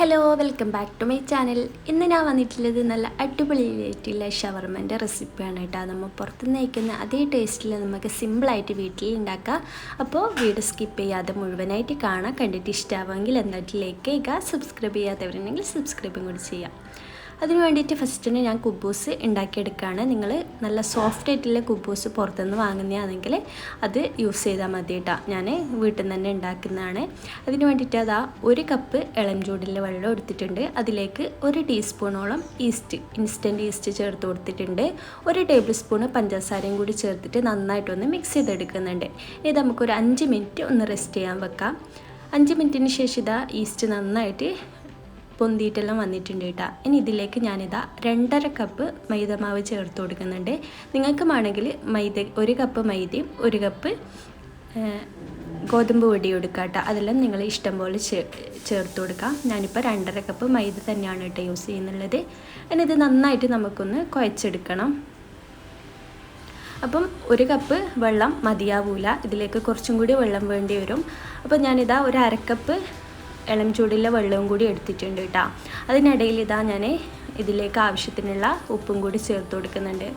Hello welcome back to my channel ഇന്ന് ഞാൻ വന്നിട്ടുള്ളത് നല്ല അടിപൊളി ആയിട്ടുള്ള ഷവർമന്റെ റെസിപ്പിയാണ് കേട്ടോ. നമ്മൾ പുറത്തുനിന്ന് കഴിക്കുന്ന അതേ ടേസ്റ്റിൽ നമുക്ക് സിമ്പിളായിട്ട് വീട്ടിൽ ഉണ്ടാക്കാം അപ്പോൾ വീഡിയോ സ്കിപ്പ് ചെയ്യാതെ മുഴുവനായിട്ട് കാണാം കണ്ടിട്ട് ഇഷ്ടമാവുമെങ്കിൽ എന്നിട്ട് ലൈക്ക് ചെയ്യുക സബ്സ്ക്രൈബ് ചെയ്യാത്തവരുണ്ടെങ്കിൽ സബ്സ്ക്രൈബും കൂടി ചെയ്യാം. അതിന് വേണ്ടിയിട്ട് ഫസ്റ്റിന് ഞാൻ കുബൂസ് ഉണ്ടാക്കിയെടുക്കുകയാണ്. നിങ്ങൾ നല്ല സോഫ്റ്റ് ആയിട്ടുള്ള കുബൂസ് പുറത്തുനിന്ന് വാങ്ങുന്നതാണെങ്കിൽ അത് യൂസ് ചെയ്താൽ മതി കേട്ടോ ഞാൻ വീട്ടിൽ നിന്ന് തന്നെ ഉണ്ടാക്കുന്നതാണ്. അതിന് വേണ്ടിയിട്ട് അതാ ഒരു കപ്പ് ഇളം ചൂടിലെ വെള്ളം എടുത്തിട്ടുണ്ട്. അതിലേക്ക് ഒരു ടീസ്പൂണോളം ഈസ്റ്റ് ഇൻസ്റ്റന്റ് ഈസ്റ്റ് ചേർത്ത് കൊടുത്തിട്ടുണ്ട്. ഒരു ടേബിൾ സ്പൂണ് പഞ്ചസാരയും കൂടി ചേർത്തിട്ട് നന്നായിട്ടൊന്ന് മിക്സ് ചെയ്തെടുക്കുന്നുണ്ട്. ഇത് നമുക്കൊരു അഞ്ച് മിനിറ്റ് ഒന്ന് റെസ്റ്റ് ചെയ്യാൻ വെക്കാം. അഞ്ച് മിനിറ്റിന് ശേഷം ഇതാ ഈസ്റ്റ് നന്നായിട്ട് പൊന്തിയിട്ടെല്ലാം വന്നിട്ടുണ്ട് കേട്ടോ. ഇനി ഇതിലേക്ക് ഞാനിതാ രണ്ടര കപ്പ് മൈദമാവ് ചേർത്ത് കൊടുക്കുന്നുണ്ട്. നിങ്ങൾക്ക് വേണമെങ്കിൽ മൈദ ഒരു കപ്പ് മൈദയും ഒരു കപ്പ് ഗോതമ്പ് പൊടി കൊടുക്കുക കേട്ടോ. അതെല്ലാം നിങ്ങൾ ഇഷ്ടം പോലെ ചേർത്ത് കൊടുക്കാം. ഞാനിപ്പോൾ രണ്ടര കപ്പ് മൈദ തന്നെയാണ് കേട്ടോ യൂസ് ചെയ്യുന്നുള്ളത്. ഇത് നന്നായിട്ട് നമുക്കൊന്ന് കുഴച്ചെടുക്കണം. അപ്പം ഒരു കപ്പ് വെള്ളം മതിയാവൂല. ഇതിലേക്ക് കുറച്ചും കൂടി വെള്ളം വേണ്ടി വരും. അപ്പോൾ ഞാനിതാ ഒരു അരക്കപ്പ് ഇളം ചൂടുള്ള വെള്ളവും കൂടി എടുത്തിട്ടുണ്ട് കേട്ടോ അതിനിടയിൽ ഇതാ ഞാൻ ഇതിലേക്ക് ആവശ്യത്തിനുള്ള ഉപ്പും കൂടി ചേർത്ത് കൊടുക്കുന്നുണ്ട്.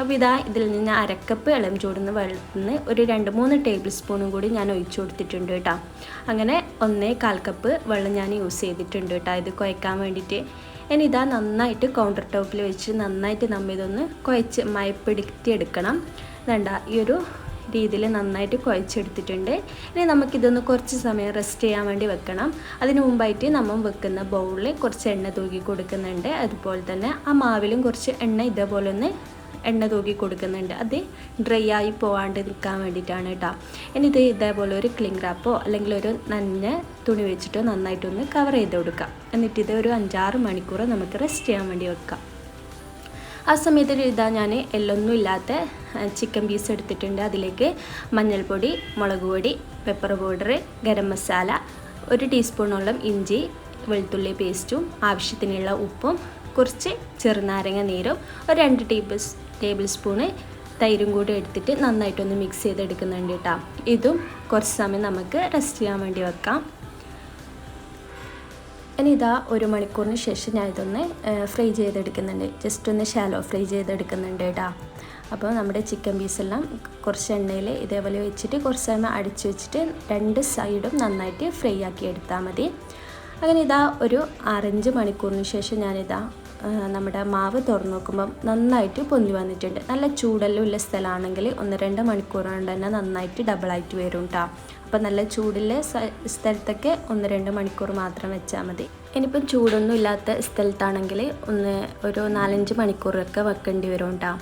അപ്പോൾ ഇതാ ഇതിൽ നിന്ന് അരക്കപ്പ് ഇളം ചൂടുന്ന വെള്ളത്തിൽ നിന്ന് ഒരു രണ്ട് മൂന്ന് ടേബിൾ സ്പൂണും കൂടി ഞാൻ ഒഴിച്ചു കൊടുത്തിട്ടുണ്ട് കേട്ടോ അങ്ങനെ ഒന്നേ കാൽ കപ്പ് വെള്ളം ഞാൻ യൂസ് ചെയ്തിട്ടുണ്ട് കേട്ടോ ഇത് കുഴക്കാൻ വേണ്ടിയിട്ട്. ഇനി ഇതാ നന്നായിട്ട് കൗണ്ടർ ടോപ്പിൽ വെച്ച് നന്നായിട്ട് നമ്മൾ ഇതൊന്ന് കുഴച്ച് മയപ്പെടുത്തിയെടുക്കണം വേണ്ട ഈ ഒരു രീതിയിൽ നന്നായിട്ട് കുഴച്ചെടുത്തിട്ടുണ്ട്. ഇനി നമുക്കിതൊന്ന് കുറച്ച് സമയം റെസ്റ്റ് ചെയ്യാൻ വേണ്ടി വെക്കണം. അതിന് മുമ്പായിട്ട് നമ്മൾ വെക്കുന്ന ബൗളിൽ കുറച്ച് എണ്ണ തൂക്കി കൊടുക്കുന്നുണ്ട്. അതുപോലെ തന്നെ ആ മാവിലും കുറച്ച് എണ്ണ ഇതേപോലെ ഒന്ന് എണ്ണ തൂക്കി കൊടുക്കുന്നുണ്ട്. അത് ഡ്രൈ ആയി പോവാണ്ട് നിൽക്കാൻ വേണ്ടിയിട്ടാണ് കേട്ടോ. ഇനി ഇത് ഇതേപോലെ ഒരു ക്ലിങ് റാപ്പോ അല്ലെങ്കിൽ ഒരു നന്നെ തുണി വെച്ചിട്ടോ നന്നായിട്ടൊന്ന് കവർ ചെയ്ത് കൊടുക്കാം. എന്നിട്ട് ഇത് ഒരു അഞ്ചാറ് മണിക്കൂർ നമുക്ക് റെസ്റ്റ് ചെയ്യാൻ വേണ്ടി വെക്കാം. ആ സമയത്ത് ഇതാ ഞാൻ എല്ലൊന്നും ഇല്ലാത്ത ചിക്കൻ പീസ് എടുത്തിട്ടുണ്ട്. അതിലേക്ക് മഞ്ഞൾപ്പൊടി മുളക് പൊടി പെപ്പർ പൗഡർ ഗരം മസാല ഒരു ടീസ്പൂണോളം ഇഞ്ചി വെളുത്തുള്ളി പേസ്റ്റും ആവശ്യത്തിനുള്ള ഉപ്പും കുറച്ച് ചെറുനാരങ്ങ നീരും ഒരു രണ്ട് ടേബിൾ ടേബിൾ സ്പൂണ് തൈരും കൂടി എടുത്തിട്ട് നന്നായിട്ടൊന്ന് മിക്സ് ചെയ്തെടുക്കുന്നുണ്ട് കേട്ടോ ഇതും കുറച്ച് സമയം നമുക്ക് റെസ്റ്റ് ചെയ്യാൻ വേണ്ടി വെക്കാം. ഇനി ഇതാ ഒരു മണിക്കൂറിന് ശേഷം ഞാൻ ഇതൊന്ന് ഫ്രൈ ചെയ്തെടുക്കുന്നുണ്ട്. ജസ്റ്റ് ഒന്ന് ഷാലോ ഫ്രൈ ചെയ്തെടുക്കുന്നുണ്ട് കേട്ടോ അപ്പോൾ നമ്മുടെ ചിക്കൻ പീസെല്ലാം കുറച്ച് എണ്ണയിൽ ഇതേപോലെ വെച്ചിട്ട് കുറച്ച് സമയം അടിച്ചു വെച്ചിട്ട് രണ്ട് സൈഡും നന്നായിട്ട് ഫ്രൈ ആക്കി എടുത്താൽ മതി. അങ്ങനെ ഇതാ ഒരു ആറഞ്ച് മണിക്കൂറിന് ശേഷം ഞാനിതാ നമ്മുടെ മാവ് തുറന്നു നോക്കുമ്പം നന്നായിട്ട് പൊന്തി വന്നിട്ടുണ്ട്. നല്ല ചൂടെല്ലാം ഉള്ള സ്ഥലമാണെങ്കിൽ ഒന്ന് രണ്ട് മണിക്കൂറുകൊണ്ട് തന്നെ നന്നായിട്ട് ഡബിളായിട്ട് വരും കേട്ടോ അപ്പോൾ നല്ല ചൂടുള്ള സ്ഥലത്തൊക്കെ ഒന്ന് രണ്ട് മണിക്കൂർ മാത്രം വെച്ചാൽ മതി. ഇനിയിപ്പം ചൂടൊന്നും ഇല്ലാത്ത സ്ഥലത്താണെങ്കിൽ ഒന്ന് ഒരു നാലഞ്ച് മണിക്കൂറൊക്കെ വെക്കേണ്ടി വരും കേട്ടോ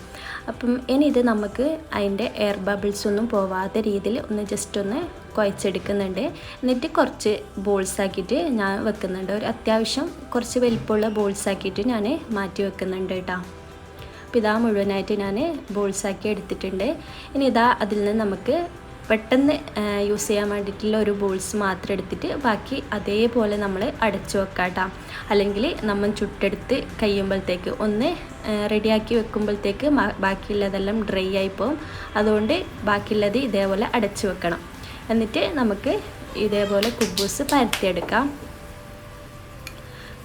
അപ്പം ഇനി ഇത് നമുക്ക് അതിന്റെ എയർ ബബിൾസ് ഒന്നും പോവാത്ത രീതിയിൽ ഒന്ന് ജസ്റ്റ് ഒന്ന് കുഴച്ചെടുക്കുന്നുണ്ട്. എന്നിട്ട് കുറച്ച് ബോൾസ് ആക്കിയിട്ട് ഞാൻ വെക്കുന്നുണ്ട്. ഒരു അത്യാവശ്യം കുറച്ച് വലിപ്പമുള്ള ബോൾസ് ആക്കിയിട്ട് ഞാൻ മാറ്റി വെക്കുന്നുണ്ട് കേട്ടോ അപ്പോൾ ഇതാ മുഴുവനായിട്ട് ഞാൻ ബോൾസ് ആക്കി എടുത്തിട്ടുണ്ട്. ഇനി ഇതാ അതിൽ നിന്ന് നമുക്ക് പെട്ടെന്ന് യൂസ് ചെയ്യാൻ വേണ്ടിയിട്ടുള്ള ഒരു ബോൾസ് മാത്രം എടുത്തിട്ട് ബാക്കി അതേപോലെ നമ്മൾ അടച്ചു വെക്കാട്ടോ അല്ലെങ്കിൽ നമ്മൾ ചുട്ടെടുത്ത് കഴിയുമ്പോഴത്തേക്ക് ഒന്ന് റെഡിയാക്കി വെക്കുമ്പോഴത്തേക്ക് ബാക്കിയുള്ളതെല്ലാം ഡ്രൈ ആയി പോകും അതുകൊണ്ട് ബാക്കിയുള്ളത് ഇതേപോലെ അടച്ചു വെക്കണം. എന്നിട്ട് നമുക്ക് ഇതേപോലെ കുബൂസ് പരത്തിയെടുക്കാം.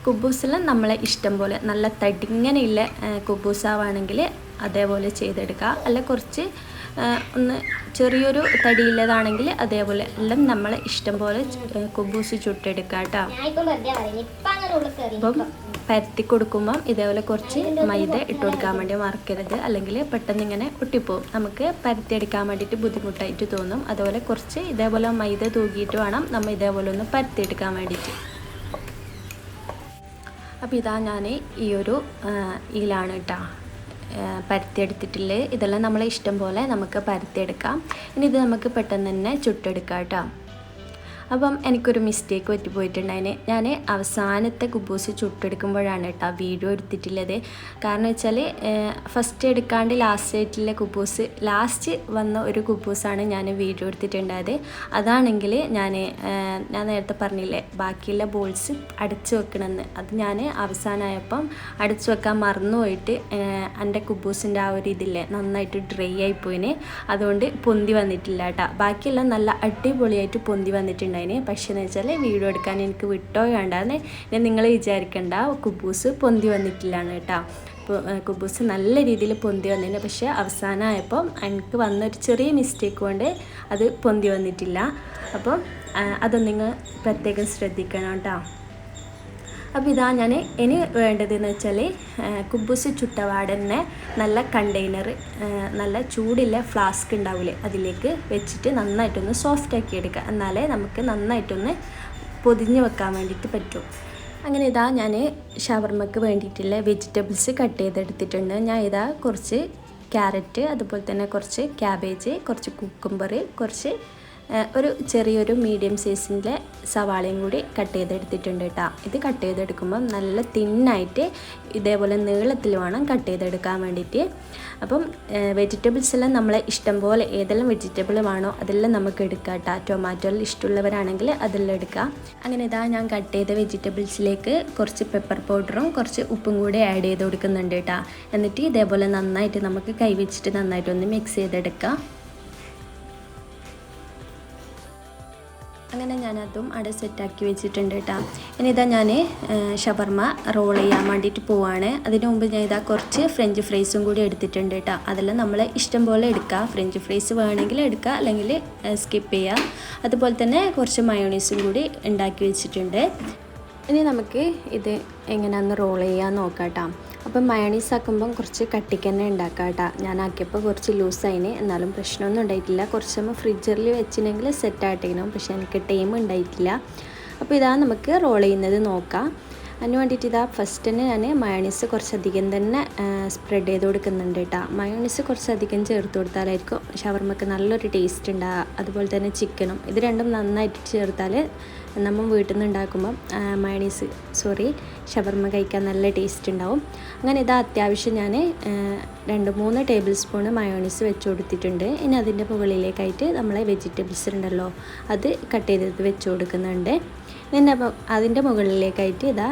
കുബൂസെല്ലാം നമ്മളെ ഇഷ്ടം പോലെ നല്ല തടിങ്ങനെയുള്ള കുബൂസാവാണെങ്കിൽ അതേപോലെ ചെയ്തെടുക്കുക അല്ല കുറച്ച് ഒന്ന് ചെറിയൊരു തടിയില്ലതാണെങ്കിൽ അതേപോലെ എല്ലാം നമ്മൾ ഇഷ്ടം പോലെ കുബൂസ് ചുട്ടെടുക്കുക കേട്ടോ അപ്പം പരത്തി കൊടുക്കുമ്പം ഇതേപോലെ കുറച്ച് മൈദ ഇട്ട് കൊടുക്കാൻ വേണ്ടി മറക്കരുത്. അല്ലെങ്കിൽ പെട്ടെന്ന് ഇങ്ങനെ ഒട്ടിപ്പോവും. നമുക്ക് പരത്തിയെടുക്കാൻ വേണ്ടിയിട്ട് ബുദ്ധിമുട്ടായിട്ട് തോന്നും. അതുപോലെ കുറച്ച് ഇതേപോലെ മൈദ തൂക്കിയിട്ട് വേണം നമ്മൾ ഇതേപോലെ ഒന്ന് പരത്തിയെടുക്കാൻ വേണ്ടിയിട്ട്. അപ്പോൾ ഇതാ ഞാൻ ഈ ഒരു ഇതിലാണ് കേട്ടോ പരത്തിയെടുത്തിട്ടുള്ളത് ഇതെല്ലാം നമ്മളെ ഇഷ്ടം പോലെ നമുക്ക് പരത്തിയെടുക്കാം. ഇനി ഇത് നമുക്ക് പെട്ടെന്ന് തന്നെ ചുട്ടെടുക്കാം കേട്ടോ. അപ്പം എനിക്കൊരു മിസ്റ്റേക്ക് പറ്റിപ്പോയിട്ടുണ്ടായിന്. ഞാൻ അവസാനത്തെ കുബൂസ് ചുട്ടെടുക്കുമ്പോഴാണ് കേട്ടോ വീഡിയോ എടുത്തിട്ടുള്ളത്. കാരണം വെച്ചാൽ ഫസ്റ്റ് എടുക്കാണ്ട് ലാസ്റ്റ് ആയിട്ടുള്ള കുബൂസ് ലാസ്റ്റ് വന്ന ഒരു കുബൂസാണ് ഞാൻ വീഡിയോ എടുത്തിട്ടുണ്ടായത്. അതാണെങ്കിൽ ഞാൻ ഞാൻ നേരത്തെ പറഞ്ഞില്ലേ ബാക്കിയുള്ള ബോൾസ് അടച്ചു വെക്കണമെന്ന് അത് ഞാൻ അവസാനമായപ്പം അടച്ചു വെക്കാൻ മറന്നുപോയിട്ട് എന്റെ കുബൂസിന്റെ ആ ഒരു ഇതില്ലേ നന്നായിട്ട് ഡ്രൈ ആയിപ്പോയിന്. അതുകൊണ്ട് പൊന്തി വന്നിട്ടില്ല കേട്ടോ ബാക്കിയെല്ലാം നല്ല അടിപൊളിയായിട്ട് പൊന്തി വന്നിട്ടുണ്ട്. വിചാരിച്ചിട്ടുണ്ടായിന് പക്ഷേ എന്ന് വെച്ചാൽ വീഡിയോ എടുക്കാൻ എനിക്ക് വിട്ടോ വേണ്ടാന്ന് ഞാൻ നിങ്ങൾ വിചാരിക്കേണ്ട. കുബൂസ് പൊന്തി വന്നിട്ടില്ലാണ് കേട്ടോ. കുബൂസ് നല്ല രീതിയിൽ പൊന്തി വന്നിന്. പക്ഷേ അവസാനമായപ്പോൾ എനിക്ക് വന്നൊരു ചെറിയ മിസ്റ്റേക്ക് കൊണ്ട് അത് പൊന്തി വന്നിട്ടില്ല. അപ്പം അതൊന്നും നിങ്ങൾ പ്രത്യേകം ശ്രദ്ധിക്കണം കേട്ടോ. അപ്പോൾ ഇതാ ഞാൻ ഇനി വേണ്ടതെന്ന് വെച്ചാൽ കുബൂസ് ചുട്ടവാടനെ നല്ല കണ്ടെയ്നർ നല്ല ചൂടില്ല ഫ്ലാസ്ക് ഉണ്ടാവില്ലേ അതിലേക്ക് വെച്ചിട്ട് നന്നായിട്ടൊന്ന് സോഫ്റ്റ് ആക്കി എടുക്കുക എന്നാലേ നമുക്ക് നന്നായിട്ടൊന്ന് പൊതിഞ്ഞ് വെക്കാൻ വേണ്ടിയിട്ട് പറ്റും. അങ്ങനെ ഇതാ ഞാൻ ഷവർമ്മക്ക് വേണ്ടിയിട്ടുള്ള വെജിറ്റബിൾസ് കട്ട് ചെയ്തെടുത്തിട്ടുണ്ട്. ഞാൻ ഇതാ കുറച്ച് ക്യാരറ്റ് അതുപോലെ തന്നെ കുറച്ച് ക്യാബേജ് കുറച്ച് കുക്കുംബർ കുറച്ച് ഒരു ചെറിയൊരു മീഡിയം സൈസിന്റെ സവാളയും കൂടി കട്ട് ചെയ്തെടുത്തിട്ടുണ്ട് കേട്ടോ. ഇത് കട്ട് ചെയ്തെടുക്കുമ്പോൾ നല്ല തിന്നായിട്ട് ഇതേപോലെ നീളത്തിൽ വേണം കട്ട് ചെയ്തെടുക്കാൻ വേണ്ടിയിട്ട്. അപ്പം വെജിറ്റബിൾസ് എല്ലാം നമ്മളെ ഇഷ്ടം പോലെ ഏതെല്ലാം വെജിറ്റബിൾ വേണോ അതെല്ലാം നമുക്ക് എടുക്കാം കേട്ടോ. ടൊമാറ്റോയിൽ ഇഷ്ടമുള്ളവരാണെങ്കിൽ അതെല്ലാം എടുക്കാം. അങ്ങനെ ഇതാ ഞാൻ കട്ട് ചെയ്ത വെജിറ്റബിൾസിലേക്ക് കുറച്ച് പെപ്പർ പൗഡറും കുറച്ച് ഉപ്പും കൂടി ആഡ് ചെയ്ത് കൊടുക്കുന്നുണ്ട് കേട്ടോ. എന്നിട്ട് ഇതേപോലെ നന്നായിട്ട് നമുക്ക് കൈ വെച്ചിട്ട് നന്നായിട്ടൊന്ന് മിക്സ് ചെയ്തെടുക്കാം. ഞാനതും അവിടെ സെറ്റാക്കി വെച്ചിട്ടുണ്ട് കേട്ടോ. ഇനി ഇതാ ഞാൻ ഷവർമ്മ റോൾ ചെയ്യാൻ വേണ്ടിയിട്ട് പോവാണ്. അതിന് മുമ്പ് ഞാൻ ഇതാ കുറച്ച് ഫ്രഞ്ച് ഫ്രൈസും കൂടി എടുത്തിട്ടുണ്ട് കേട്ടോ. അതെല്ലാം നമ്മൾ ഇഷ്ടം പോലെ എടുക്കുക ഫ്രഞ്ച് ഫ്രൈസ് വേണമെങ്കിൽ എടുക്കുക അല്ലെങ്കിൽ സ്കിപ്പ് ചെയ്യുക അതുപോലെ തന്നെ കുറച്ച് മയോണീസും കൂടി ഉണ്ടാക്കി വെച്ചിട്ടുണ്ട്. ഇനി നമുക്ക് ഇത് എങ്ങനെയാന്ന് റോൾ ചെയ്യാൻ നോക്കാം അപ്പം മയണീസ് ആക്കുമ്പം കുറച്ച് കട്ടിക്ക് തന്നെ ഉണ്ടാക്കാം കേട്ടോ ഞാൻ ആക്കിയപ്പോൾ കുറച്ച് ലൂസായിന് എന്നാലും പ്രശ്നമൊന്നും ഉണ്ടായിട്ടില്ല. കുറച്ച് നമ്മൾ ഫ്രിഡ്ജറിൽ വെച്ചിട്ടുണ്ടെങ്കിൽ സെറ്റായിട്ടിരിക്കണം പക്ഷേ എനിക്ക് ടൈം ഉണ്ടായിട്ടില്ല. അപ്പോൾ ഇതാ നമുക്ക് റോൾ ചെയ്യുന്നത് നോക്കാം. അതിന് വേണ്ടിയിട്ട് ഇതാ ഫസ്റ്റ് തന്നെ ഞാൻ മയോണീസ് കുറച്ചധികം തന്നെ സ്പ്രെഡ് ചെയ്ത് കൊടുക്കുന്നുണ്ട് കേട്ടോ. മയോണീസ് കുറച്ചധികം ചേർത്ത് കൊടുത്താലായിരിക്കും ഷവർമ്മക്ക് നല്ലൊരു ടേസ്റ്റ് ഉണ്ടാകുക അതുപോലെ തന്നെ ചിക്കനും ഇത് രണ്ടും നന്നായിട്ട് ചേർത്താൽ നമ്മൾ വീട്ടിൽ നിന്ന് ഉണ്ടാക്കുമ്പം മയണീസ് സോറി ഷവർമ്മ കഴിക്കാൻ നല്ല ടേസ്റ്റ് ഉണ്ടാവും. അങ്ങനെ ഇതാ അത്യാവശ്യം ഞാൻ രണ്ട് മൂന്ന് ടേബിൾ സ്പൂൺ മയോണീസ് വെച്ച് കൊടുത്തിട്ടുണ്ട്. ഇനി അതിന്റെ മുകളിലേക്കായിട്ട് നമ്മളെ വെജിറ്റബിൾസ് ഉണ്ടല്ലോ അത് കട്ട് ചെയ്തത് വെച്ച് കൊടുക്കുന്നുണ്ട്. പിന്നെ അതിന്റെ മുകളിലേക്കായിട്ട് ഇതാ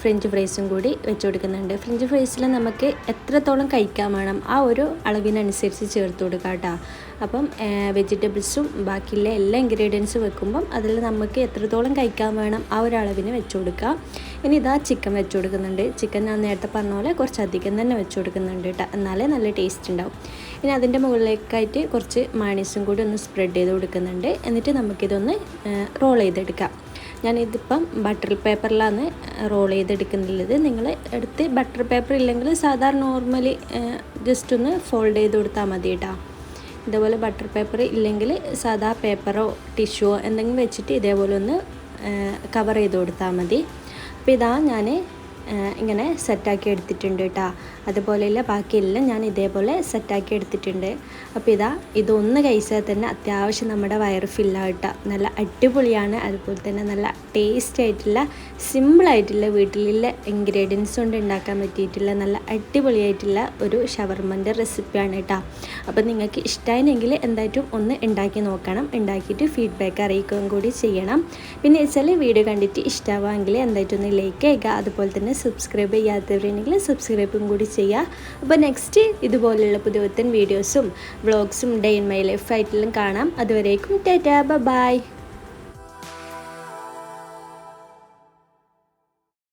ഫ്രഞ്ച് ഫ്രൈസും കൂടി വെച്ച് കൊടുക്കുന്നുണ്ട്. ഫ്രഞ്ച് ഫ്രൈസിൽ നമുക്ക് എത്രത്തോളം കഴിക്കാൻ വേണം ആ ഒരു അളവിനനുസരിച്ച് ചേർത്ത് കൊടുക്കാം കേട്ടോ. അപ്പം വെജിറ്റബിൾസും ബാക്കിയുള്ള എല്ലാ ഇൻഗ്രീഡിയൻസും വെക്കുമ്പം അതിൽ നമുക്ക് എത്രത്തോളം കഴിക്കാൻ വേണം ആ ഒരു അളവിന് വെച്ച് കൊടുക്കുക ഇനി ഇതാ ചിക്കൻ വെച്ച് കൊടുക്കുന്നുണ്ട്. ചിക്കൻ ഞാൻ നേരത്തെ പറഞ്ഞ പോലെ കുറച്ച് അധികം തന്നെ വെച്ച് കൊടുക്കുന്നുണ്ട് കേട്ടോ. എന്നാലേ നല്ല ടേസ്റ്റ് ഉണ്ടാവും. ഇനി അതിന്റെ മുകളിലേക്കായിട്ട് കുറച്ച് മാണീസും കൂടി ഒന്ന് സ്പ്രെഡ് ചെയ്ത് കൊടുക്കുന്നുണ്ട്. എന്നിട്ട് നമുക്കിതൊന്ന് റോൾ ചെയ്തെടുക്കാം. ഞാനിതിപ്പം ബട്ടർ പേപ്പറിലാണ് റോൾ ചെയ്തെടുക്കുന്നുള്ളത് നിങ്ങൾ എടുത്ത് ബട്ടർ പേപ്പർ ഇല്ലെങ്കിൽ സാധാരണ നോർമലി ജസ്റ്റ് ഒന്ന് ഫോൾഡ് ചെയ്ത് കൊടുത്താൽ മതി കേട്ടോ ഇതേപോലെ ബട്ടർ പേപ്പർ ഇല്ലെങ്കിൽ സാധാ പേപ്പറോ ടിഷ്യൂവോ എന്തെങ്കിലും വെച്ചിട്ട് ഇതേപോലെ ഒന്ന് കവർ ചെയ്ത് കൊടുത്താൽ മതി. അപ്പോൾ ഇതാ ഞാൻ ഇങ്ങനെ സെറ്റാക്കി എടുത്തിട്ടുണ്ട് കേട്ടോ അതുപോലെയുള്ള ബാക്കിയെല്ലാം ഞാൻ ഇതേപോലെ സെറ്റാക്കി എടുത്തിട്ടുണ്ട്. അപ്പോൾ ഇതാ ഇതൊന്ന് കഴിച്ചാൽ തന്നെ അത്യാവശ്യം നമ്മുടെ വയറ് ഫില്ലായിട്ടാ നല്ല അടിപൊളിയാണ്. അതുപോലെ തന്നെ നല്ല ടേസ്റ്റ് ആയിട്ടുള്ള സിമ്പിളായിട്ടുള്ള വീട്ടിലുള്ള ഇൻഗ്രീഡിയൻസ് കൊണ്ട് ഉണ്ടാക്കാൻ പറ്റിയിട്ടുള്ള നല്ല അടിപൊളിയായിട്ടുള്ള ഒരു ഷവർമന്റെ റെസിപ്പിയാണ് കേട്ടോ അപ്പോൾ നിങ്ങൾക്ക് ഇഷ്ടമായിരുന്നെങ്കിൽ എന്തായിട്ടും ഒന്ന് ഉണ്ടാക്കി നോക്കണം. ഉണ്ടാക്കിയിട്ട് ഫീഡ്ബാക്ക് അറിയിക്കുകയും കൂടി ചെയ്യണം. പിന്നെ വെച്ചാൽ വീഡിയോ കണ്ടിട്ട് ഇഷ്ടമാവുമെങ്കിൽ എന്തായിട്ടൊന്ന് ലൈക്ക് ചെയ്യുക. അതുപോലെ തന്നെ സബ്സ്ക്രൈബ് ചെയ്യാത്തവരുണ്ടെങ്കിൽ സബ്സ്ക്രൈബും കൂടി ചെയ്യുക. അപ്പോൾ നെക്സ്റ്റ് ഇതുപോലുള്ള പുതുപുത്തൻ വീഡിയോസും വ്ളോഗ്സും ഡേ ഇൻ മൈ ലൈഫ് ആയിട്ടെല്ലാം കാണാം. അതുവരേക്കും ടാറ്റാ ബൈ